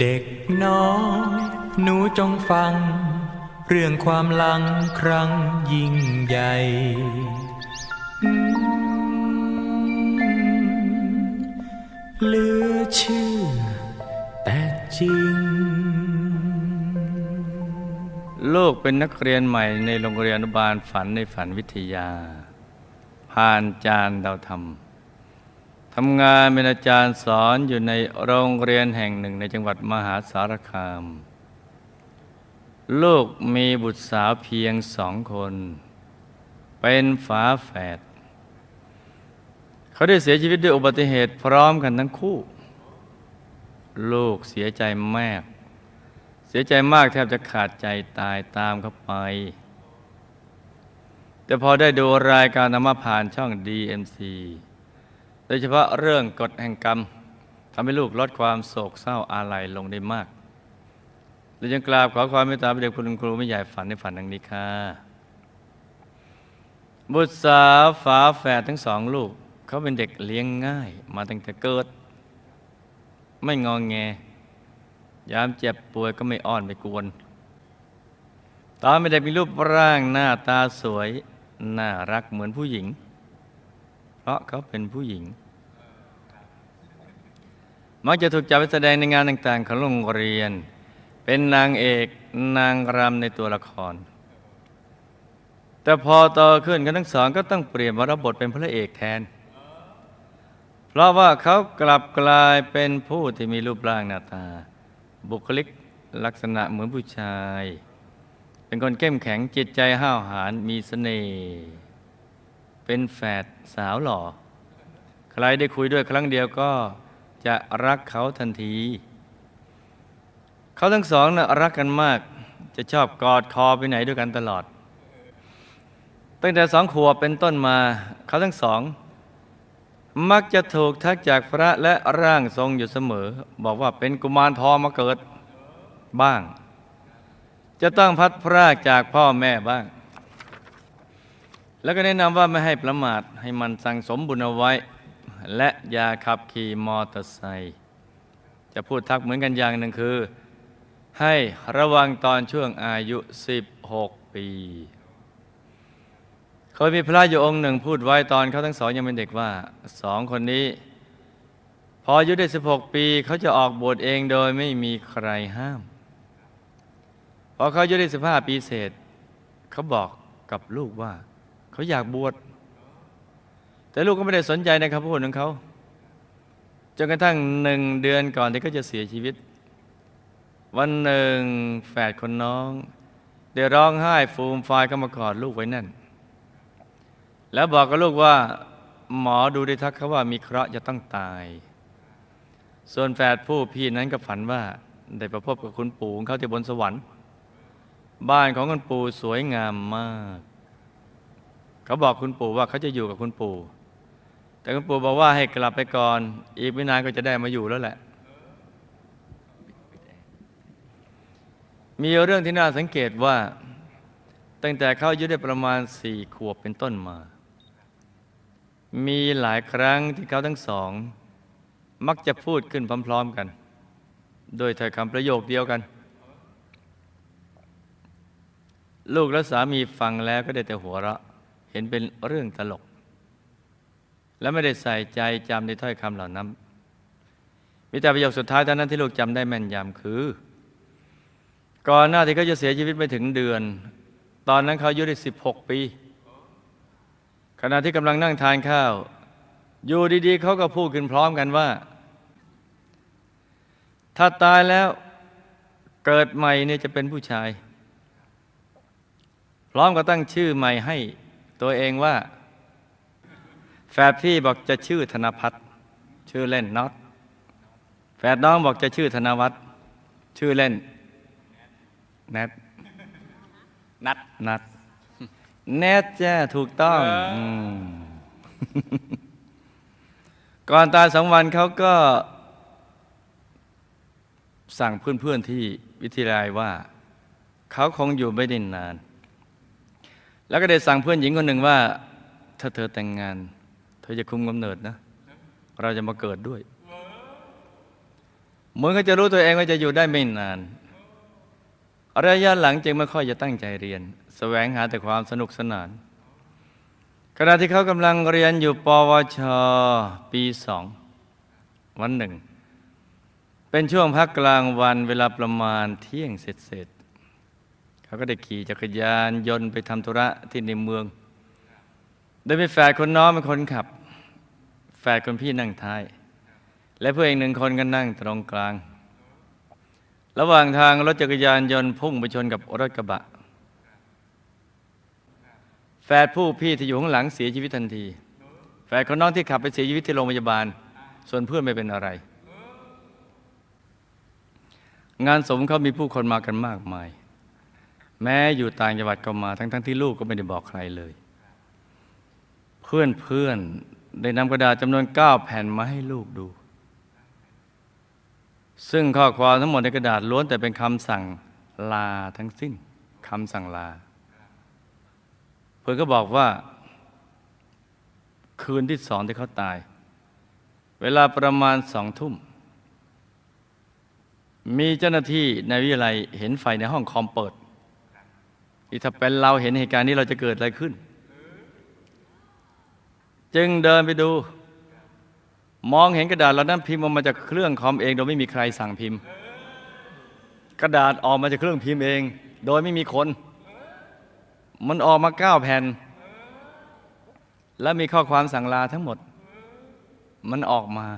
เด็กน้อย หนูจงฟัง เรื่องความหลังครั้งยิ่งใหญ่ เหลือเชื่อ แต่จริง ลูกเป็นนักเรียนใหม่ในโรงเรียนอนุบาลฝันในฝันวิทยา ผ่านจานดาวธรรม ทำงานเป็นอาจารย์สอนอยู่ในโรงเรียนแห่งหนึ่งในจังหวัดมหาสารคาม ลูกมีบุตรสาวเพียงสองคน เป็นฝาแฝด เขาได้เสียชีวิตด้วยอุบัติเหตุพร้อมกันทั้งคู่ ลูกเสียใจมาก เสียใจมากแทบจะขาดใจตายตามเขาไป แต่พอได้ดูรายการนำมผ่านช่อง DMC โดยเฉพาะเรื่องกฎแห่งกรรมทำให้ลูกลดความโศกเศร้าอาลัยลงได้มากและยังกราบขอความเมตตาไปเด็กคุณครูไม่ใหญ่ฝันในฝันดังนี้ค่ะ บุตรสาวฝาแฝดทั้งสองลูก เขาเป็นเด็กเลี้ยงง่าย มาตั้งแต่เกิด ไม่งองแง ยามเจ็บป่วยก็ไม่อ้อนไม่กวน ตอนเป็นเด็กมีรูปร่างหน้าตาสวย น่ารักเหมือนผู้หญิง เพราะเขาเป็นผู้หญิง มักจะถูกจับไปแสดงในงานต่าง ๆ ของโรงเรียน เป็นนางเอกนางรำในตัวละคร แต่พอโตขึ้นกันทั้งสองก็ต้องเปลี่ยนมารบบทเป็นพระเอกแทน เพราะว่าเขากลับกลายเป็นผู้ที่มีรูปร่างหน้าตา บุคลิกลักษณะเหมือนผู้ชาย เป็นคนเข้มแข็งจิตใจห้าวหาญมีเสน่ห์เป็นแฝดสาวหล่อ ใครได้คุยด้วยครั้งเดียวก็ จะรักเขาทันที เขาทั้งสองนะ่ะรักกันมาก จะชอบกอดคอไปไหนด้วยกันตลอด ตั้งแต่สองขวบเป็นต้นมา เขาทั้งสอง มักจะถูกทักจากพระและร่างทรงอยู่เสมอ บอกว่าเป็นกุมารทองมาเกิดบ้าง จะต้องพัดพรากจากพ่อแม่บ้าง แล้วก็แนะนำว่าไม่ให้ประมาทให้มันสั่งสมบุญเอาไว้ และยาขับขี่มอเตอร์ไซค์จะพูดทักเหมือนกันอย่างหนึ่งคือ ให้ระวังตอนช่วงอายุ 16 ปี เคยมีพระอยู่องค์หนึ่งพูดไว้ตอนเขาทั้งสองยังเป็นเด็กว่าสองคนนี้ พออายุได้ 16 ปีเขาจะออกบวชเองโดยไม่มีใครห้าม พอเขาอายุได้ 15 ปีเศษเขาบอกกับลูกว่า เขาอยากบวช แต่ลูกก็ไม่ได้สนใจในคำพูดของเขาจนกระทั่งหนึ่งเดือนก่อนที่เขาจะเสียชีวิต วันหนึ่งแฝดคนน้อง ได้ร้องไห้ฟูมฟายเข้ามากอดลูกไว้นั่น แล้วบอกกับลูกว่าหมอดูได้ทักเขาว่ามีเคราะห์จะต้องตาย ส่วนแฝดผู้พี่นั้นก็ฝันว่า ได้ประพบกับคุณปู่ของเขาที่บนสวรรค์ บ้านของคุณปู่สวยงามมาก เขาบอกคุณปู่ว่าเขาจะอยู่กับคุณปู่ แต่คุณปู่บอกว่าให้กลับไปก่อน อีกไม่นานก็จะได้มาอยู่แล้วแหละ มีเรื่องที่น่าสังเกตว่า ตั้งแต่เขาอายุได้ประมาณสี่ขวบเป็นต้นมา มีหลายครั้งที่เขาทั้งสอง มักจะพูดขึ้นพร้อม ๆกัน โดยถ้อยคำประโยคเดียวกัน ลูกและสามีฟังแล้วก็ได้แต่หัวเราะเห็นเป็นเรื่องตลก และไม่ได้ใส่ใจจำในถ้อยคำเหล่านั้นมีแต่ประโยคสุดท้ายเท่านั้นที่ลูกจำได้แม่นยำคือ ก่อนหน้าที่เขาจะเสียชีวิตไม่ถึงเดือน ตอนนั้นเขาอายุได้16ปี ขณะที่กำลังนั่งทานข้าว อยู่ดีๆเขาก็พูดขึ้นพร้อมกันว่า ถ้าตายแล้วเกิดใหม่เนี่ยจะเป็นผู้ชาย พร้อมกับตั้งชื่อใหม่ให้ตัวเองว่า แฝดพี่บอกจะชื่อธนพัฒน์ชื่อเล่นน็อตแฝดน้องบอกจะชื่อธนวัฒน์ชื่อเล่นแนทนัดนัดแนทจ้าถูกต้องมก่อนตายสองวันเขาก็ สั่งเพื่อนๆที่วิทยาลัยว่า เขาคงอยู่ไม่ได้นาน แล้วก็ได้สั่งเพื่อนหญิงคนหนึ่งว่า ถ้าเธอแต่งงานเธอจะคุมกำเนิดนะ เราจะมาเกิดด้วยเหมือนเขาจะรู้ตัวเองว่าจะอยู่ได้ไม่นานระยะหลังจึงไม่ค่อยจะตั้งใจเรียนแสวงหาแต่ความสนุกสนาน ขณะที่เขากำลังเรียนอยู่ปวช ปีสอง วันหนึ่ง เป็นช่วงพักกลางวันเวลาประมาณเที่ยงเสร็จๆเขาก็ได้ขี่จักรยานยนต์ไปทำธุระที่ในเมือง โดยมีแฝดคนน้องเป็นคนขับ แฝดคนพี่นั่งท้าย และเพื่อนอีกหนึ่งคนก็นั่งตรงกลาง ระหว่างทางรถจักรยานยนต์พุ่งไปชนกับรถกระบะ แฝดผู้พี่ที่อยู่ข้างหลังเสียชีวิตทันที แฝดคนน้องที่ขับไปเสียชีวิตที่โรงพยาบาล ส่วนเพื่อนไม่เป็นอะไร งานสมเขามีผู้คนมากันมากมาย แม้อยู่ต่างจังหวัดก็มาทั้งๆที่ลูกก็ไม่ได้บอกใครเลย เพื่อนเพื่อนๆได้นำกระดาษจำนวนเก้าแผ่นมาให้ลูกดู ซึ่งข้อความทั้งหมดในกระดาษล้วนแต่เป็นคำสั่งลาทั้งสิ้นคำสั่งลา เพื่อนก็บอกว่า คืนที่สองที่เขาตาย เวลาประมาณสองทุ่ม มีเจ้าหน้าที่ในวิทยาลัยเห็นไฟในห้องคอมเปิดที่ถ้าเป็นเราเห็นเหตุการณ์นี้เราจะเกิดอะไรขึ้น จึงเดินไปดู มองเห็นกระดาษเหล่านั้นพิมพ์ออกมาจากเครื่องคอมเอง โดยไม่มีใครสั่งพิมพ์ กระดาษออกมาจากเครื่องพิมพ์เอง โดยไม่มีคน มันออกมาเก้าแผ่น และมีข้อความสั่งลาทั้งหมด มันออกมา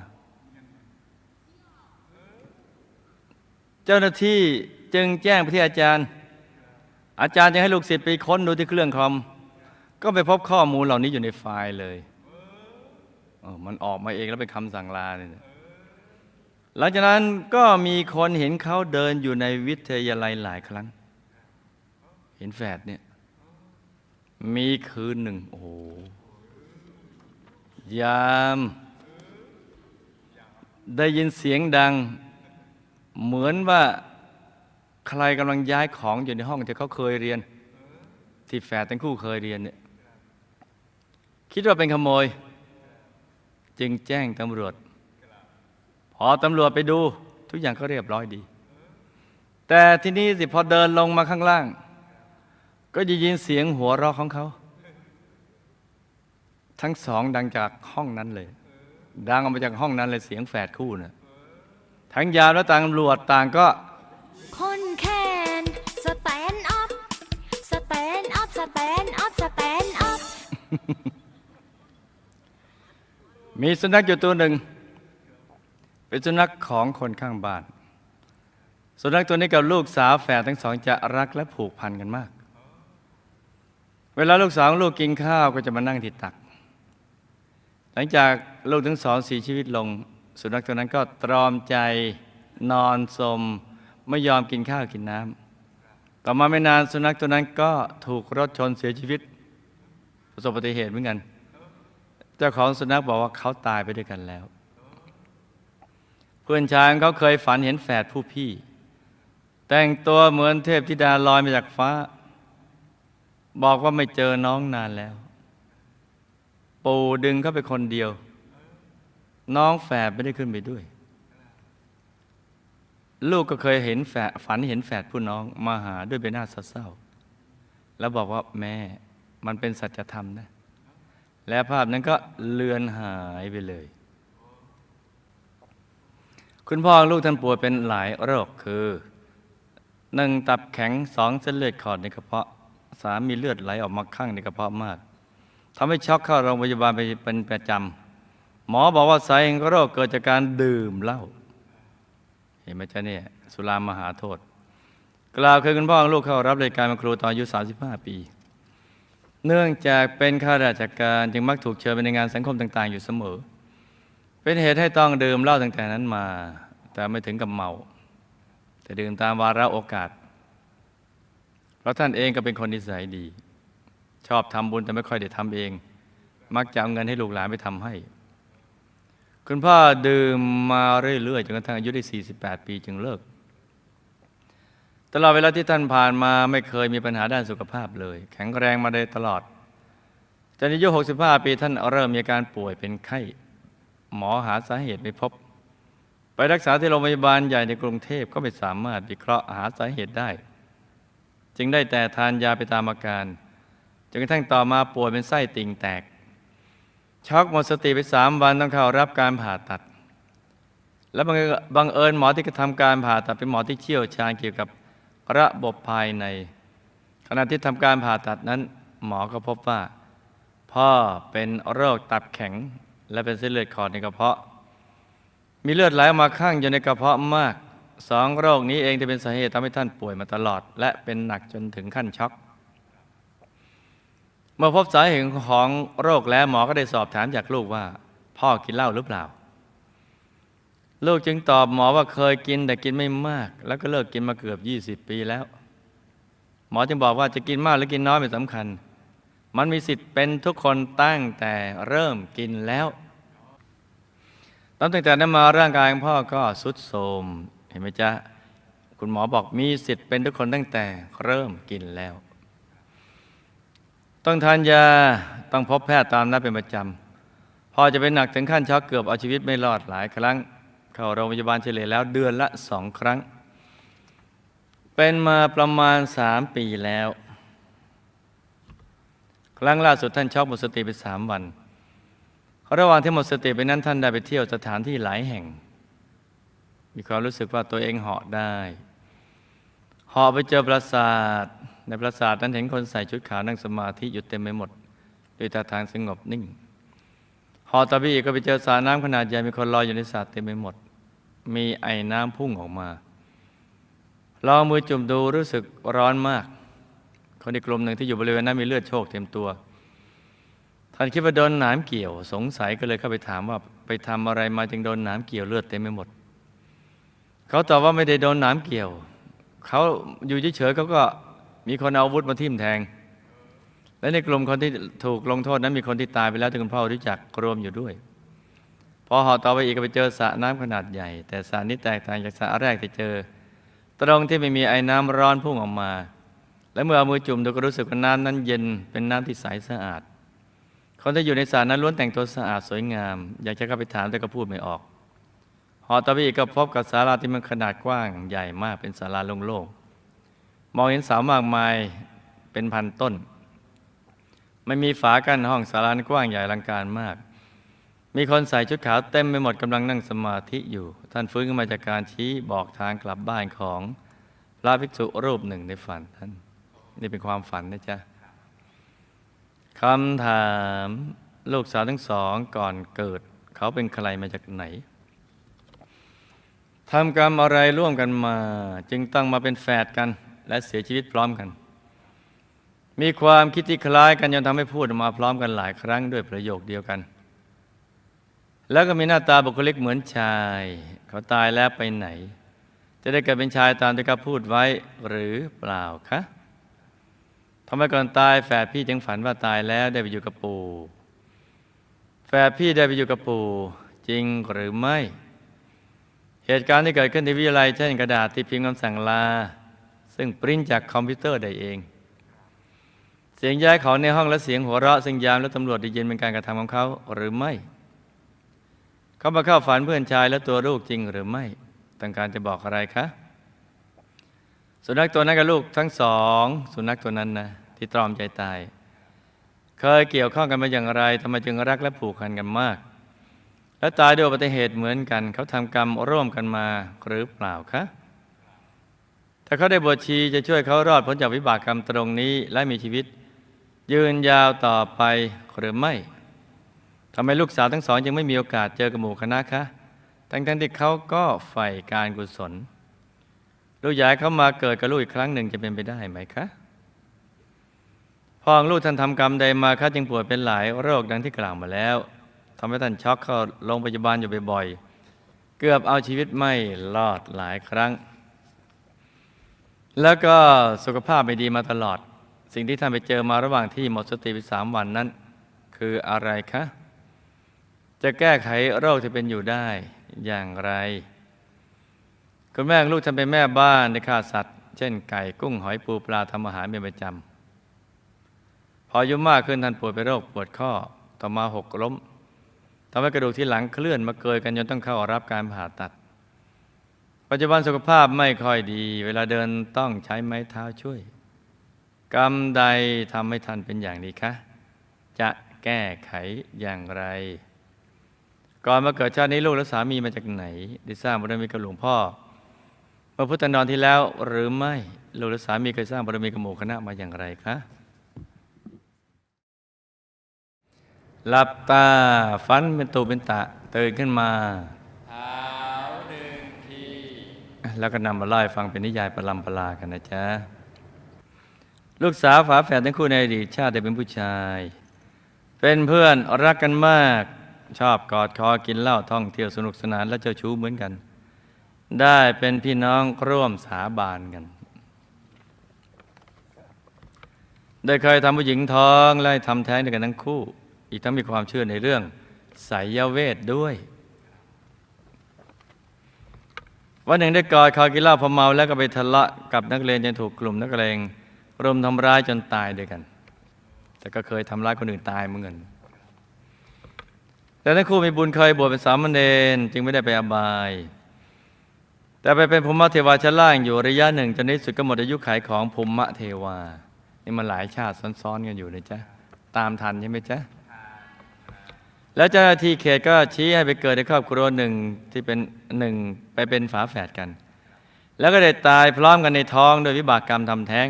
เจ้าหน้าที่จึงแจ้งไปที่อาจารย์ อาจารย์จะให้ลูกศิษย์ไปค้นดูที่เครื่องคอมก็ไปพบข้อมูลเหล่านี้อยู่ในไฟล์เลย มันออกมาเองแล้วเป็นคำสั่งลาเนี่ยหลังจากนั้นก็มีคนเห็นเขาเดินอยู่ในวิทยาลัยหลายครั้ง เห็นแฝดเนี่ย มีคืนหนึ่ง โอ้ยาม ได้ยินเสียงดัง เหมือนว่าใครกำลังย้ายของอยู่ในห้องที่เขาเคยเรียน ที่แฝดทั้งคู่เคยเรียนเนี่ย คิดว่าเป็นขโมย จึงแจ้งตำรวจ พอตำรวจไปดู ทุกอย่างก็เรียบร้อยดี แต่ที่นี้สิพอเดินลงมาข้างล่าง ก็จะยินเสียงหัวเราะของเขา ทั้งสองดังจากห้องนั้นเลย ดังออกมาจากห้องนั้นเลยเสียงแฝดคู่น่ะทั้งยามและต่างตำรวจต่างก็ คนแคนสแตนอัพสแตนอัพสแตนอัพสแตนอัพ มีสุนัขอยู่ตัวหนึ่ง เป็นสุนัขของคนข้างบ้าน สุนัขตัวนี้กับลูกสาวแฝดทั้งสองจะรักและผูกพันกันมาก เวลาลูกสาวลูกกินข้าวก็จะมานั่งที่ตัก หลังจากลูกทั้งสองเสียชีวิตลง สุนัขตัวนั้นก็ตรอมใจนอนสมไม่ยอมกินข้าวกินน้ำต่อมาไม่นานสุนัขตัวนั้นก็ถูกรถชนเสียชีวิต ประสบอุบัติเหตุเหมือนกัน เจ้าของสุนัขบอกว่าเขาตายไปด้วยกันแล้ว เพื่อนชายของเขาเคยฝันเห็นแฝดผู้พี่ แต่งตัวเหมือนเทพธิดาลอยมาจากฟ้า บอกว่าไม่เจอน้องนานแล้ว ปู่ดึงเขาไปคนเดียว น้องแฝดไม่ได้ขึ้นไปด้วย ลูกก็เคยเห็นแฝดฝันเห็นแฝดผู้น้องมาหาด้วยใบหน้าเศร้าๆแล้วบอกว่าแม่มันเป็นสัจธรรมนะ และภาพนั้นก็เลือนหายไปเลย คุณพ่อลูกท่านป่วยเป็นหลายโรคคือหนึ่งตับแข็งสองเส้นเลือดขอดในกระเพาะสามมีเลือดไหลออกมาข้างในกระเพาะมากทำให้ช็อกเข้าโรงพยาบาลไปเป็นประจำหมอบอกว่าสาเหตุของโรคเกิดจากการดื่มเหล้าเห็นไหมจ๊ะเนี่ยสุรามหาโทษ กล่าวคือคุณพ่อของลูกเข้ารับรายการเป็นครูตอนอายุ 35 ปี เนื่องจากเป็นข้าราชการจึงมักถูกเชิญไปในงานสังคมต่าง ๆ อยู่เสมอ เป็นเหตุให้ต้องดื่มเหล้าตั้งแต่นั้นมา แต่ไม่ถึงกับเมา แต่ดื่มตามวาระโอกาส เพราะท่านเองก็เป็นคนนิสัยดี ชอบทำบุญแต่ไม่ค่อยได้ทำเอง มักจะเอาเงินให้ลูกหลานไปทำให้ คุณพ่อดื่มมาเรื่อย ๆจนกระทั่งอายุได้ 48 ปีจึงเลิก ตลอดเวลาที่ท่านผ่านมาไม่เคยมีปัญหาด้านสุขภาพเลย แข็งแรงมาโดยตลอดจนอายุ 65 ปีท่านเริ่มมีอาการป่วยเป็นไข้ หมอหาสาเหตุไม่พบ ไปรักษาที่โรงพยาบาลใหญ่ในกรุงเทพก็ไม่สามารถวิเคราะห์หาสาเหตุได้ จึงได้แต่ทานยาไปตามอาการจนกระทั่งต่อมาป่วยเป็นไส้ติ่งแตกช็อกหมดสติไปสามวันต้องเข้ารับการผ่าตัด และบังเอิญบังเอิญหมอที่กระทำการผ่าตัดเป็นหมอที่เชี่ยวชาญเกี่ยวกับ ระบบภายใน ขณะที่ทำการผ่าตัดนั้น หมอก็พบว่า พ่อเป็นโรคตับแข็ง และเป็นเส้นเลือดขอดในกระเพาะ มีเลือดไหลออกมาข้างอยู่ในกระเพาะมากสองโรคนี้เองจะเป็นสาเหตุทำให้ท่านป่วยมาตลอด และเป็นหนักจนถึงขั้นช็อกเมื่อพบสาเหตุของโรคแล้วหมอก็ได้สอบถามจากลูกว่า พ่อกินเหล้าหรือเปล่า ลูกจึงตอบหมอว่าเคยกินแต่กินไม่มาก แล้วก็เลิกกินมาเกือบ 20 ปีแล้ว หมอจึงบอกว่าจะกินมากหรือกินน้อยไม่สำคัญ มันมีสิทธิ์เป็นทุกคนตั้งแต่เริ่มกินแล้วตั้งแต่นั้นมาร่างกายของพ่อก็สุดโทมเห็นไหมจ๊ะคุณหมอบอกมีสิทธิ์เป็นทุกคนตั้งแต่เริ่มกินแล้ว ต้องทานยาต้องพบแพทย์ตามนัดเป็นประจำพอจะเป็นหนักถึงขั้นช็อกเกือบเอาชีวิตไม่รอดหลายครั้ง เข้าโรงพยาบาลเฉลี่ยแล้วเดือนละสองครั้ง เป็นมาประมาณสามปีแล้ว ครั้งล่าสุดท่านช็อกหมดสติไปสามวัน ระหว่างที่หมดสติไปนั้นท่านได้ไปเที่ยวสถานที่หลายแห่ง มีความรู้สึกว่าตัวเองเหาะได้เหาะไปเจอปราสาทในปราสาทนั้นเห็นคนใส่ชุดขาวนั่งสมาธิอยู่เต็มไปหมดด้วยท่าทางสงบนิ่งเหอตะบีก็ไปเจอสระน้ำขนาดใหญ่มีคนลอยอยู่ในสระเต็มไปหมด มีไอ้น้ำพุ่งออกมาลองมือจุ่มดูรู้สึกร้อนมาก คนในกลุ่มหนึ่งที่อยู่บริเวณนั้นมีเลือดโชกเต็มตัว ท่านคิดว่าโดนหนามเกี่ยว สงสัยก็เลยเข้าไปถามว่าไปทำอะไรมาจึงโดนหนามเกี่ยวเลือดเต็มไปหมด เขาตอบว่าไม่ได้โดนหนามเกี่ยว เขาอยู่เฉยๆเขาก็มีคนเอาอาวุธมาทิ่มแทง และในกลุ่มคนที่ถูกลงโทษนั้นมีคนที่ตายไปแล้วที่คุณพ่อรู้จักรวมอยู่ด้วย พอห่อต่อไปอีกก็ไปเจอสระน้ำขนาดใหญ่ แต่สระนี้แตกต่างจากสระแรกที่เจอ ตรงที่ไม่มีไอ้น้ำร้อนพุ่งออกมา และเมื่อเอามือจุ่มดูก็รู้สึกว่าน้ำนั้นเย็นเป็นน้ำที่ใสสะอาดคนที่อยู่ในสระนั้นล้วนแต่งตัวสะอาดสวยงาม อยากจะเข้าไปถามแต่ก็พูดไม่ออกหอตะบีก็พบกับศาลาที่มันขนาดกว้างใหญ่มากเป็นศาลาโล่งๆมองเห็นเสามากมายเป็นพันต้น ไม่มีฝากั้นห้องศาลานกว้างใหญ่ลังการมาก มีคนใส่ชุดขาวเต็มไปหมดกำลังนั่งสมาธิอยู่ ท่านฟื้นขึ้นมาจากการชี้บอกทางกลับบ้านของพระภิกษุรูปหนึ่งในฝันท่าน นี่เป็นความฝันนะจ๊ะคำถามลูกสาวทั้งสองก่อนเกิด เขาเป็นใครมาจากไหนทำกรรมอะไรร่วมกันมา จึงต้องมาเป็นแฝดกัน และเสียชีวิตพร้อมกัน มีความคิดที่คล้ายกันจนทำให้พูดมาพร้อมกันหลายครั้งด้วยประโยคเดียวกัน แล้วก็มีหน้าตาบุคลิกเหมือนชาย เขาตายแล้วไปไหน จะได้เกิดเป็นชายตามที่เขาพูดไว้หรือเปล่าคะทำไมก่อนตายแฝดพี่จึงฝันว่าตายแล้วได้ไปอยู่กับปู่แฝดพี่ได้ไปอยู่กับปู่จริงหรือไม่ เหตุการณ์ที่เกิดขึ้นในวิทยาลัยเช่นกระดาษที่พิมพ์คำสั่งลา ซึ่งปริ้นจากคอมพิวเตอร์ได้เอง เสียงย้ายเขาในห้องและเสียงหัวเราะซึ่งยามและตำรวจได้ยินเป็นการกระทำของเขาหรือไม่ เขามาเข้าฝันเพื่อนชายและตัวลูกจริงหรือไม่ต้องการจะบอกอะไรคะสุนัขตัวนั้นกับลูกทั้งสอง สุนัขตัวนั้นนะที่ตรอมใจตาย เคยเกี่ยวข้องกันมาอย่างไรทำไมจึงรักและผูกพันกันมาก และตายด้วยอุบัติเหตุเหมือนกัน เขาทำกรรมร่วมกันมาหรือเปล่าคะถ้าเขาได้บวชชีจะช่วยเขารอดพ้นจากวิบากกรรมตรงนี้ และมีชีวิต ยืนยาวต่อไปหรือไม่ ทำไมลูกสาวทั้งสองยังไม่มีโอกาสเจอกับหมู่คณะคะ ทั้งทั้งที่เขาก็ใฝ่การกุศล ลูกอยากให้เขามาเกิดกับลูกอีกครั้งหนึ่งจะเป็นไปได้ไหมคะพ่อลูกท่านทำกรรมใดมาคะจึงป่วยเป็นหลายโรคดังที่กล่าวมาแล้วทำให้ท่านช็อกเข้าโรงพยาบาลอยู่บ่อยๆ เกือบเอาชีวิตไม่รอดหลายครั้ง แล้วก็สุขภาพไม่ดีมาตลอด สิ่งที่ท่านไปเจอมาระหว่างที่หมดสติไปสามวันนั้น คืออะไรคะ จะแก้ไขโรคที่เป็นอยู่ได้อย่างไร คุณแม่ลูกท่านเป็นแม่บ้านในฆ่าสัตว์ เช่นไก่กุ้งหอยปูปลาทำอาหารเป็นประจำพออายุมากขึ้นท่านป่วยเป็นโรคปวดข้อต่อมาหกล้มทำให้กระดูกที่หลังเคลื่อนมาเกยกันจนต้องเข้ารับการผ่าตัด ปัจจุบันสุขภาพไม่ค่อยดี เวลาเดินต้องใช้ไม้เท้าช่วย กรรมใดทำให้ท่านเป็นอย่างนี้คะ จะแก้ไขอย่างไร ก่อนมาเกิดชาตินี้ลูกและสามีมาจากไหน ได้สร้างบารมีกับหลวงพ่อเมื่อพุทธันดรที่แล้วหรือไม่ลูกและสามีเคยสร้างบารมีกับหมู่คณะมาอย่างไรคะหลับตาฟันเป็นตูเป็นตะตื่นขึ้นมาแล้วก็นำมาเล่าให้ฟังเป็นนิยายประลำประลากันนะจ๊ะลูกสาวฝาแฝดทั้งคู่ในอดีตชาติได้เป็นผู้ชาย เป็นเพื่อนรักกันมาก ชอบกอดคอกินเหล้าท่องเที่ยวสนุกสนานและเจ้าชู้เหมือนกัน ได้เป็นพี่น้องร่วมสาบานกัน ได้เคยทำผู้หญิงท้องและทำแท้งด้วยกันทั้งคู่ อีกทั้งมีความเชื่อในเรื่องไสยเวทด้วยวันหนึ่งได้กอดคอกินเหล้าพอเมาแล้วก็ไปทะเลาะกับนักเรียนจนถูกกลุ่มนักเลงรุมทำร้ายจนตายด้วยกัน แต่ก็เคยทำร้ายคนอื่นตายเหมือนกัน แต่ทั้งคู่มีบุญเคยบวชเป็นสามเณรจึงไม่ได้ไปอบาย แต่ไปเป็นภูมิเทวาชั้นล่างอยู่ระยะหนึ่งจนในสุดก็หมดอายุขัยของภูมิเทวา นี่มันหลายชาติซ้อนๆกันอยู่นะจ๊ะตามทันใช่ไหมจ๊ะแล้วเจ้าหน้าที่เขตก็ชี้ให้ไปเกิดในครอบครัวหนึ่งที่เป็นหนึ่งไปเป็นฝาแฝดกัน แล้วก็ได้ตายพร้อมกันในท้องโดยวิบากกรรมทำแท้ง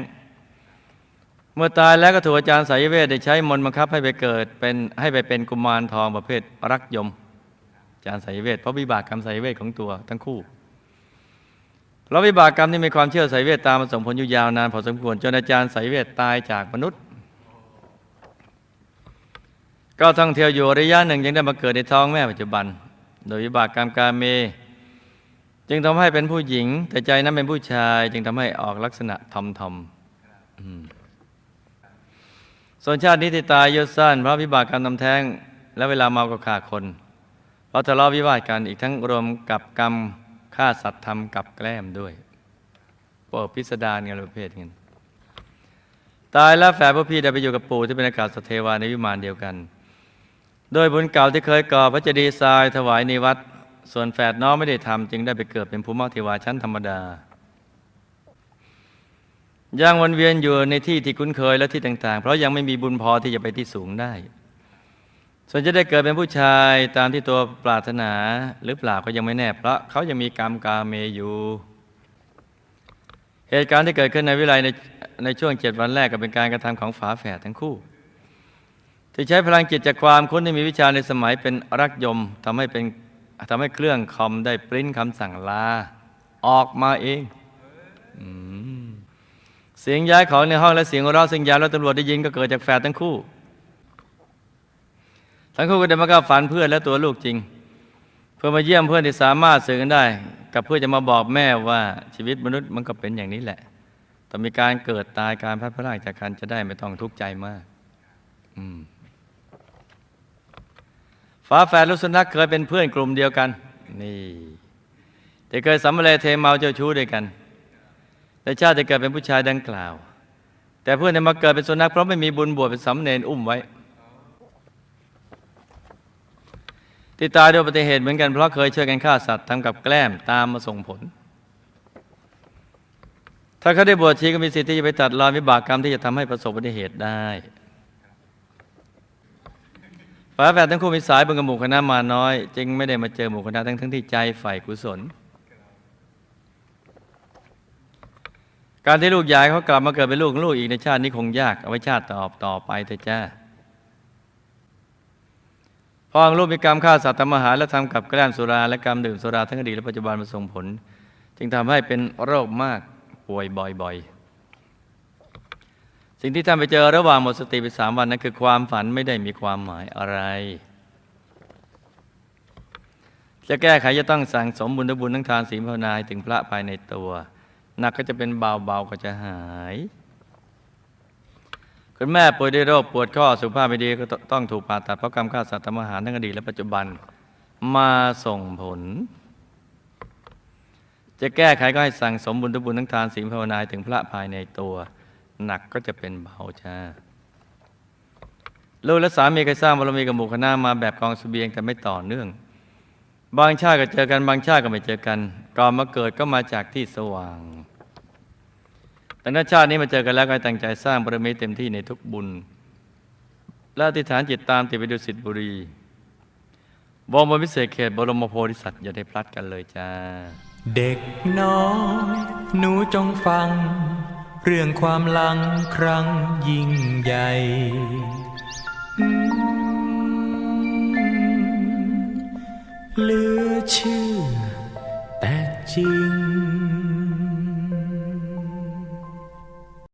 เมื่อตายแล้วก็ถูกอาจารย์สายเวทได้ใช้มนต์บังคับให้ไปเกิดเป็นให้ไปเป็นกุมารทองประเภทรักยม อาจารย์สายเวทเพราะวิบากกรรมสายเวทของตัวทั้งคู่เพราะวิบากกรรมที่มีความเชื่อสายเวทตามมาส่งผลอยู่ยาวนานพอสมควรจนอาจารย์สายเวทตายจากมนุษย์ ก็ท่องเที่ยวอยู่ระยะหนึ่งยังได้มาเกิดในท้องแม่ปัจจุบัน โดยวิบากกรรมกาเม จึงทำให้เป็นผู้หญิง แต่ใจนั้นเป็นผู้ชาย จึงทำให้ออกลักษณะทอมทอมอืม ส่วนชาตินี้ที่ตายยุสั้นเพราะวิบากกรรมทำแท้ง และเวลาเมาก็ฆ่าคน เพราะทะเลาะวิวาทกันอีกทั้งรวมกับกรรมฆ่าสัตว์ทำกับแกล้มด้วยเปิดพิสดารกันประเภทกันตายแล้วแฝดพวกพี่ได้ไปอยู่กับปู่ที่เป็นอากาศสเทวาในวิมานเดียวกัน โดยบุญเก่าที่เคยก่อพระเจดีย์ทรายถวายในวัด ส่วนแฝดน้องไม่ได้ทำจึงได้ไปเกิดเป็นภูมิเทวาชั้นธรรมดา ยังวนเวียนอยู่ในที่ที่คุ้นเคยและที่ต่าง ๆ เพราะยังไม่มีบุญพอที่จะไปที่สูงได้ ส่วนจะได้เกิดเป็นผู้ชายตามที่ตัวปรารถนาหรือเปล่าก็ยังไม่แน่ เพราะเขายังมีกรรมกาเมอยู่เหตุการณ์ที่เกิดขึ้นในวิไลในในช่วงเจ็ดวันแรกก็เป็นการกระทำของฝาแฝดทั้งคู่ ที่ใช้พลังจิตจากความคุ้นที่มีวิชาในสมัยเป็นรักยมทำให้เป็นทำให้เครื่องคอมได้ปริ้นคำสั่งลา ออกมาเอง อืม เสียงย้ายของในห้องและเสียงหัวเราะซึ่งยามและตำรวจได้ยินก็เกิดจากแฝดทั้งคู่ ทั้งคู่ก็ได้มาเข้าฝันเพื่อนและตัวลูกจริง เพื่อมาเยี่ยมเพื่อนที่สามารถสื่อกันได้ กับเพื่อจะมาบอกแม่ว่าชีวิตมนุษย์มันก็เป็นอย่างนี้แหละต้องมีการเกิดตายการพัดพลากจากกันจะได้ไม่ต้องทุกข์ใจมากอืมฝาแฝดลูกสุนัขเคยเป็นเพื่อนกลุ่มเดียวกัน นี่แต่เคยสัมเลเทเมาเจ้าชู้ด้วยกัน แต่ชาติจะเกิดเป็นผู้ชายดังกล่าว แต่เพื่อนเนี่ยมาเกิดเป็นสุนัขเพราะไม่มีบุญบวชเป็นสำเนนอุ้มไว้ที่ตายด้วยอุบัติเหตุเหมือนกันเพราะเคยช่วยกันฆ่าสัตว์ทำกับแกล้มตามมาส่งผล ถ้าเขาได้บวชชีก็มีสิทธิ์ที่จะไปตัดรอนวิบากกรรมที่จะทำให้ประสบอุบัติเหตุได้ฝาแฝดทั้งคู่มีสายบุญกับหมู่คณะมาน้อย จึงไม่ได้มาเจอหมู่คณะทั้งทั้งที่ใจใฝ่กุศล การที่ลูกยายเขากลับมาเกิดเป็นลูกของลูกอีกในชาตินี้คงยากเอาไว้ชาติต่อต่อไปเถอะจ้าพ่อของลูกมีกรรมฆ่าสัตว์ทำอาหารและทำกับแกล้มสุราและกรรมดื่มสุราทั้งอดีตและปัจจุบันมาส่งผล จึงทำให้เป็นโรคมากป่วยบ่อยๆ สิ่งที่ท่านไปเจอระหว่างหมดสติไปสามวันนั้นคือความฝันไม่ได้มีความหมายอะไร จะแก้ไขจะต้องสั่งสมบุญทบุญทั้งทานศีลภาวนาถึงพระภายในตัว หนักก็จะเป็นเบาเบาก็จะหาย คุณแม่ป่วยด้วยโรคปวดข้อสุขภาพไม่ดีก็ต้องถูกผ่าตัดเพราะกรรมฆ่าสัตว์ทำอาหารทั้งอดีตและปัจจุบันมาส่งผล จะแก้ไขก็ให้สั่งสมบุญทุบุญทั้งทานศีลภาวนาถึงพระภายในตัว หนักก็จะเป็นเบาจ้าลูกและสามีเคยสร้างบารมีกับหมู่คณะมาแบบกองเสบียงแต่ไม่ต่อเนื่อง บางชาติก็เจอกันบางชาติก็ไม่เจอกันก่อนมาเกิดก็มาจากที่สว่าง แต่ถ้าชาตินี้มาเจอกันแล้วก็ตั้งใจสร้างบารมีเต็มที่ในทุกบุญ และอธิษฐานจิตตามติดไปดูสิทธิบุรีบรมวิเศษเขตบรมโพธิสัตว์อย่าได้พลัดกันเลยจ้า เด็กน้อยหนูจงฟัง เรื่องความลังครั้งยิ่งใหญ่เหลือเชื่อแต่จริง